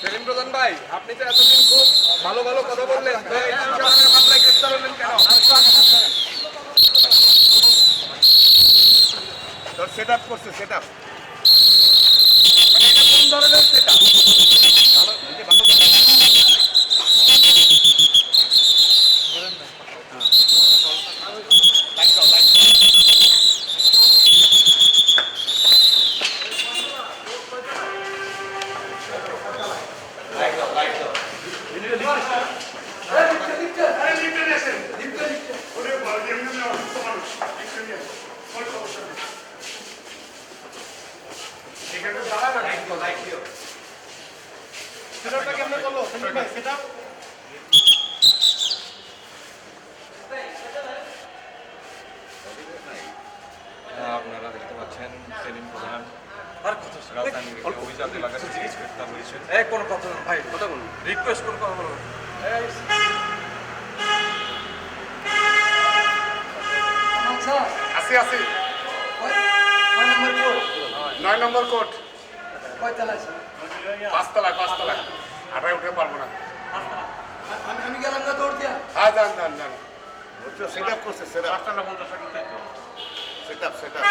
সেলিম প্রধান ভাই, আপনি তো এতদিন খুব ভালো ভালো কথা বললেন। গ্রেফতার হলেন সেট আপ করছে সেট আপ মানে এটা কোন ধরনের সেটা আপনারা দেখতে পাচ্ছেন সেলিম প্রধান। আর কোনো কথা না। ভাই কথা বলুন। রিকোয়েস্ট করে কথা বলুন। আসি আসি কোড নয় নম্বর কোট কয় তলা আছে? পাঁচতলায় পাঁচতলায় আটায় উঠে পারব না। আমি আমি গেলাম না দৌড় দিয়া? হ্যাঁ যান যান যান। সেট আপ করছে set up set up set up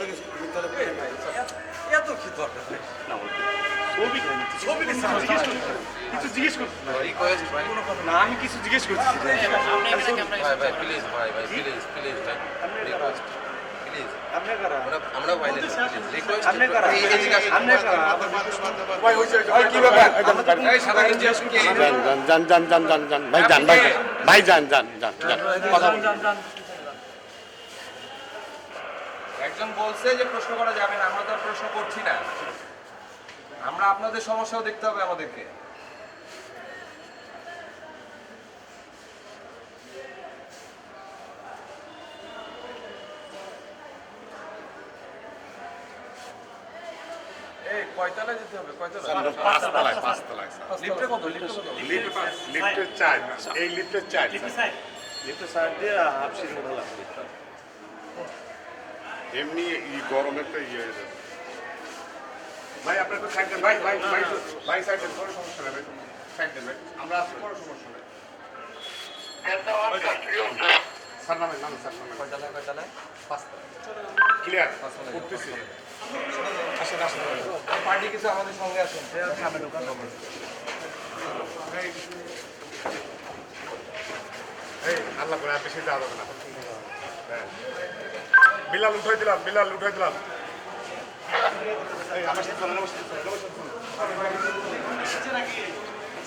লেগে ভিতরে এত কি দরকার ভাই? কিছু জিজ্ঞেস করছি না আমি কিছু জিজ্ঞেস করছি ভাই ভাই প্লিজ ভাই ভাই প্লিজ প্লিজ ভাই রিকোয়েস্ট ভাই যান যান যান যান। একজন বলছে যে প্রশ্ন করা যাবে না আমরা তো আর প্রশ্ন করছি না আমরা আপনাদের সমস্যাও দেখতে হবে আমাদেরকে এমনি ই গরমে তো ইয়ে হয়ে যাবে। ভাই আপনার তো সাইড দেন। ভাই ভাই ভাই ভাই সাইড কোনো সমস্যা নেই ভাই। ভাই। আমরা আসলে কোনো সমস্যা নেই। স্যার নামে নামে স্যার নামে। কয়তলায় কয়তলায় পাঁচতলায় ক্লিয়ার করতেছি। আসেন আসেন। পার্টি কিছু আমাদের সঙ্গে আছেন এই এই আল্লাহ করে আর বেশি দেওয়া যাবে না। হ্যাঁ। বিলাল উঠাই দিলাম বিলাল উঠাই দিলাম। এই আমার সাথে চলেন, আমার সাথে চলেন, আমার সাথে চলেন।